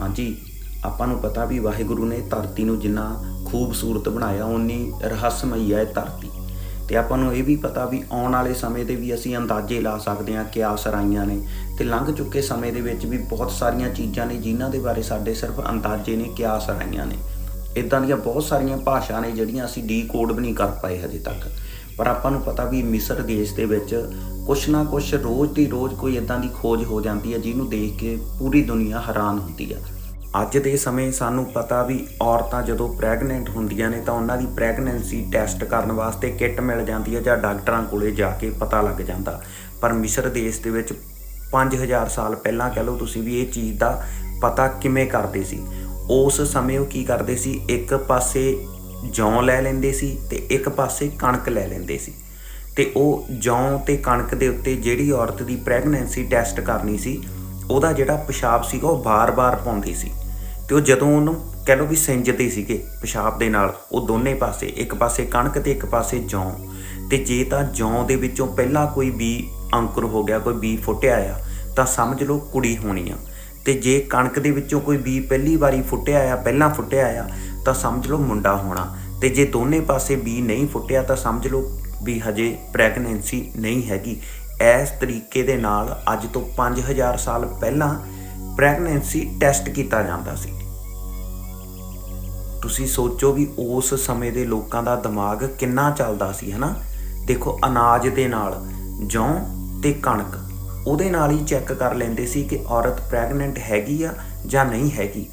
ਹਾਂਜੀ, ਆਪਾਂ ਨੂੰ ਪਤਾ ਵੀ ਵਾਹਿਗੁਰੂ ਨੇ ਧਰਤੀ ਨੂੰ ਜਿੰਨਾ ਖੂਬਸੂਰਤ ਬਣਾਇਆ ਉਨੀ ਰਹੱਸਮਈ ਹੈ ਧਰਤੀ। ਤੇ ਆਪਾਂ ਨੂੰ ਇਹ ਵੀ ਪਤਾ ਵੀ ਆਉਣ ਵਾਲੇ ਸਮੇਂ ਦੇ ਵੀ ਅਸੀਂ ਅੰਦਾਜ਼ੇ ਲਾ ਸਕਦੇ ਹਾਂ ਕਿ ਆਸਰਾਈਆਂ ਨੇ। ਤੇ ਲੰਘ ਚੁੱਕੇ ਸਮੇਂ ਦੇ ਵਿੱਚ ਵੀ ਬਹੁਤ ਸਾਰੀਆਂ ਚੀਜ਼ਾਂ ਨੇ ਜਿਨ੍ਹਾਂ ਦੇ ਬਾਰੇ ਸਾਡੇ ਸਿਰਫ ਅੰਦਾਜ਼ੇ ਨੇ ਕਿ ਆਸਰਾਈਆਂ ਨੇ। ਇਦਾਂ ਦੀਆਂ ਬਹੁਤ ਸਾਰੀਆਂ ਭਾਸ਼ਾ ਨੇ ਜਿਹੜੀਆਂ ਅਸੀਂ ਡੀਕੋਡ ਵੀ ਨਹੀਂ ਕਰ ਪਾਏ ਹਜੇ ਤੱਕ। ਪਰ ਆਪਾਂ ਨੂੰ ਪਤਾ ਵੀ ਮਿਸਰ ਦੇਸ਼ ਦੇ ਵਿੱਚ ਕੁਛ ਨਾ ਕੁਛ ਰੋਜ਼ ਦੀ ਰੋਜ਼ ਕੋਈ ਇਦਾਂ ਦੀ ਖੋਜ ਹੋ ਜਾਂਦੀ ਹੈ ਜਿਹਨੂੰ ਦੇਖ ਕੇ ਪੂਰੀ ਦੁਨੀਆ ਹੈਰਾਨ ਹੁੰਦੀ ਹੈ। ਅੱਜ ਦੇ ਸਮੇਂ ਸਾਨੂੰ ਪਤਾ ਵੀ ਔਰਤਾਂ ਜਦੋਂ ਪ੍ਰੈਗਨੈਂਟ ਹੁੰਦੀਆਂ ਨੇ ਤਾਂ ਉਹਨਾਂ ਦੀ ਪ੍ਰੈਗਨੈਂਸੀ ਟੈਸਟ ਕਰਨ ਵਾਸਤੇ ਕਿੱਟ ਮਿਲ ਜਾਂਦੀ ਹੈ ਜਾਂ ਡਾਕਟਰਾਂ ਕੋਲੇ ਜਾ ਕੇ ਪਤਾ ਲੱਗ ਜਾਂਦਾ। ਪਰ ਮਿਸਰ ਦੇਸ਼ ਦੇ ਵਿੱਚ 5000 ਸਾਲ ਪਹਿਲਾਂ ਕਹਿ ਲਓ ਤੁਸੀਂ ਵੀ ਇਹ ਚੀਜ਼ ਦਾ ਪਤਾ ਕਿਵੇਂ ਕਰਦੇ ਸੀ। ਉਸ ਸਮੇਂ ਉਹ ਕੀ ਕਰਦੇ ਸੀ? ਇੱਕ ਪਾਸੇ ਜੌਂ ਲੈ ਲੈਂਦੇ ਸੀ ਤੇ ਇੱਕ ਪਾਸੇ ਕਣਕ ਲੈ ਲੈਂਦੇ ਸੀ। ਤੇ ਉਹ ਜੌਂ ਤੇ ਕਣਕ ਦੇ ਉੱਤੇ ਜਿਹੜੀ ਔਰਤ ਦੀ ਪ੍ਰੈਗਨੈਂਸੀ ਟੈਸਟ ਕਰਨੀ ਸੀ, ਉਹਦਾ ਜਿਹੜਾ ਪਿਸ਼ਾਬ ਸੀਗਾ ਉਹ ਬਾਰ-ਬਾਰ ਪਾਉਂਦੀ ਸੀ। ਤੇ ਉਹ ਜਦੋਂ ਉਹਨੂੰ ਕਹਿ ਲਓ ਵੀ ਸਿੰਜਦੇ ਸੀਗੇ ਪਿਸ਼ਾਬ ਦੇ ਨਾਲ, ਉਹ ਦੋਨੇ ਪਾਸੇ, ਇੱਕ ਪਾਸੇ ਕਣਕ ਤੇ ਇੱਕ ਪਾਸੇ ਜੌਂ। ਤੇ ਜੇ ਤਾਂ ਜੌਂ ਦੇ ਵਿੱਚੋਂ ਪਹਿਲਾਂ ਕੋਈ ਬੀ ਅੰਕੁਰ ਹੋ ਗਿਆ, ਕੋਈ ਬੀ ਫੁੱਟਿਆ ਆ, ਤਾਂ ਸਮਝ ਲਓ ਕੁੜੀ ਹੋਣੀ ਆ। ਤੇ ਜੇ ਕਣਕ ਦੇ ਵਿੱਚੋਂ ਕੋਈ ਬੀ ਪਹਿਲੀ ਵਾਰੀ ਫੁੱਟਿਆ ਆ, ਪਹਿਲਾਂ ਫੁੱਟਿਆ ਆ, ਤਾਂ ਸਮਝ ਲਓ ਮੁੰਡਾ ਹੋਣਾ। ਤੇ ਜੇ ਦੋਨੇ ਪਾਸੇ ਬੀ ਨਹੀਂ ਫੁੱਟਿਆ, ਤਾਂ ਸਮਝ ਲਓ ਵੀ ਹਜੇ ਪ੍ਰੈਗਨੈਂਸੀ ਨਹੀਂ ਹੈਗੀ। ਇਸ ਤਰੀਕੇ ਦੇ ਨਾਲ ਅੱਜ ਤੋਂ 5000 ਸਾਲ ਪਹਿਲਾਂ ਪ੍ਰੈਗਨੈਂਸੀ ਟੈਸਟ ਕੀਤਾ ਜਾਂਦਾ ਸੀ। ਤੁਸੀਂ ਸੋਚੋ ਵੀ ਉਸ ਸਮੇਂ ਦੇ ਲੋਕਾਂ ਦਾ ਦਿਮਾਗ ਕਿੰਨਾ ਚੱਲਦਾ ਸੀ, ਹਨਾ? ਦੇਖੋ, ਅਨਾਜ ਦੇ ਨਾਲ ਜੌਂ ਤੇ ਕਣਕ, ਉਹਦੇ ਨਾਲ ਹੀ ਚੈੱਕ ਕਰ ਲੈਂਦੇ ਸੀ ਕਿ ਔਰਤ ਪ੍ਰੈਗਨੈਂਟ ਹੈਗੀ ਆ ਜਾਂ ਨਹੀਂ ਹੈਗੀ।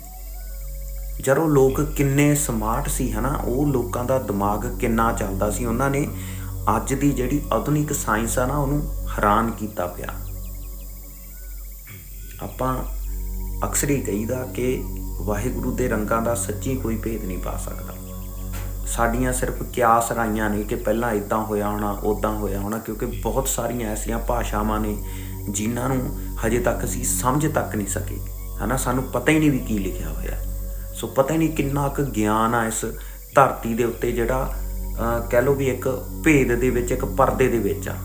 ਜਦੋਂ ਲੋਕ ਕਿੰਨੇ ਸਮਾਰਟ ਸੀ, ਹਨਾ, ਉਹ ਲੋਕਾਂ ਦਾ ਦਿਮਾਗ ਕਿੰਨਾ ਚੱਲਦਾ ਸੀ, ਉਹਨਾਂ ਨੇ ਅੱਜ ਦੀ ਜਿਹੜੀ ਆਧੁਨਿਕ ਸਾਇੰਸ ਆ ਨਾ, ਉਹਨੂੰ ਹੈਰਾਨ ਕੀਤਾ ਪਿਆ। ਆਪਾਂ ਅਕਸਰ ਹੀ ਕਹੀਦਾ ਕਿ ਵਾਹਿਗੁਰੂ ਦੇ ਰੰਗਾਂ ਦਾ ਸੱਚੀ ਕੋਈ ਭੇਦ ਨਹੀਂ ਪਾ ਸਕਦਾ। ਸਾਡੀਆਂ ਸਿਰਫ ਕਿਆਸ ਰਾਈਆਂ ਨੇ ਕਿ ਪਹਿਲਾਂ ਇਦਾਂ ਹੋਇਆ ਹੋਣਾ ਉਦਾਂ ਹੋਇਆ ਹੋਣਾ, ਕਿਉਂਕਿ ਬਹੁਤ ਸਾਰੀਆਂ ਐਸੀਆਂ ਭਾਸ਼ਾਵਾਂ ਨੇ ਜਿਨ੍ਹਾਂ ਨੂੰ ਹਜੇ ਤੱਕ ਅਸੀਂ ਸਮਝ ਤੱਕ ਨਹੀਂ ਸਕੇ। ਹਨਾ, ਸਾਨੂੰ ਪਤਾ ਹੀ ਨਹੀਂ ਵੀ ਕੀ ਲਿਖਿਆ ਹੋਇਆ। ਸੋ ਪਤਾ ਹੀ ਨਹੀਂ ਕਿੰਨਾ ਕੁ ਗਿਆਨ ਆ ਇਸ ਧਰਤੀ ਦੇ ਉੱਤੇ ਜਿਹੜਾ ਕਹਿ ਲਓ ਵੀ ਇੱਕ ਭੇਦ ਦੇ ਵਿੱਚ, ਇੱਕ ਪਰਦੇ ਦੇ ਵਿੱਚ ਆ।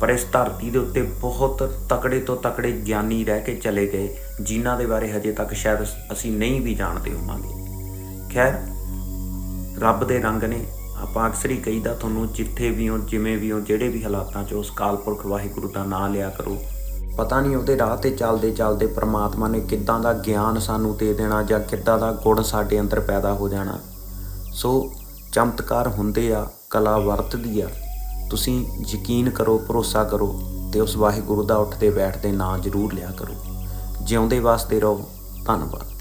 ਪਰ ਇਸ ਧਰਤੀ ਦੇ ਉੱਤੇ ਬਹੁਤ ਤਕੜੇ ਤੋਂ ਤਕੜੇ ਗਿਆਨੀ ਰਹਿ ਕੇ ਚਲੇ ਗਏ, ਜਿਨ੍ਹਾਂ ਦੇ ਬਾਰੇ ਹਜੇ ਤੱਕ ਸ਼ਾਇਦ ਅਸੀਂ ਨਹੀਂ ਵੀ ਜਾਣਦੇ ਹੋਵਾਂਗੇ। ਖੈਰ, ਰੱਬ ਦੇ ਰੰਗ ਨੇ। ਆਪਾਂ ਅਕਸਰ ਹੀ ਕਹੀਦਾ ਤੁਹਾਨੂੰ, ਜਿੱਥੇ ਵੀ ਹੋ, ਜਿਵੇਂ ਵੀ ਹੋ, ਜਿਹੜੇ ਵੀ ਹਾਲਾਤਾਂ 'ਚ ਉਸ ਕਾਲ ਪੁਰਖ ਵਾਹਿਗੁਰੂ ਦਾ ਨਾਮ ਲਿਆ ਕਰੋ। ਪਤਾ ਨਹੀਂ ਉਹਦੇ ਰਾਹ ਤੇ ਚੱਲਦੇ ਚੱਲਦੇ ਪ੍ਰਮਾਤਮਾ ਨੇ ਕਿੱਦਾਂ ਦਾ ਗਿਆਨ ਸਾਨੂੰ ਦੇ ਦੇਣਾ ਜਾਂ ਕਿੱਦਾਂ ਦਾ ਗੁਣ ਸਾਡੇ ਅੰਦਰ ਪੈਦਾ ਹੋ ਜਾਣਾ। ਸੋ ਚਮਤਕਾਰ ਹੁੰਦੇ ਆ, ਕਲਾ ਵਰਤਦੀ ਆ। ਤੁਸੀਂ ਯਕੀਨ ਕਰੋ, ਭਰੋਸਾ ਕਰੋ ਤੇ ਉਸ ਵਾਹਿਗੁਰੂ ਦਾ ਉੱਠਦੇ ਬੈਠਦੇ ਨਾਂ ਜ਼ਰੂਰ ਲਿਆ ਕਰੋ। ਜਿਉਂਦੇ ਵਾਸਤੇ ਰਹੋ। ਧੰਨਵਾਦ।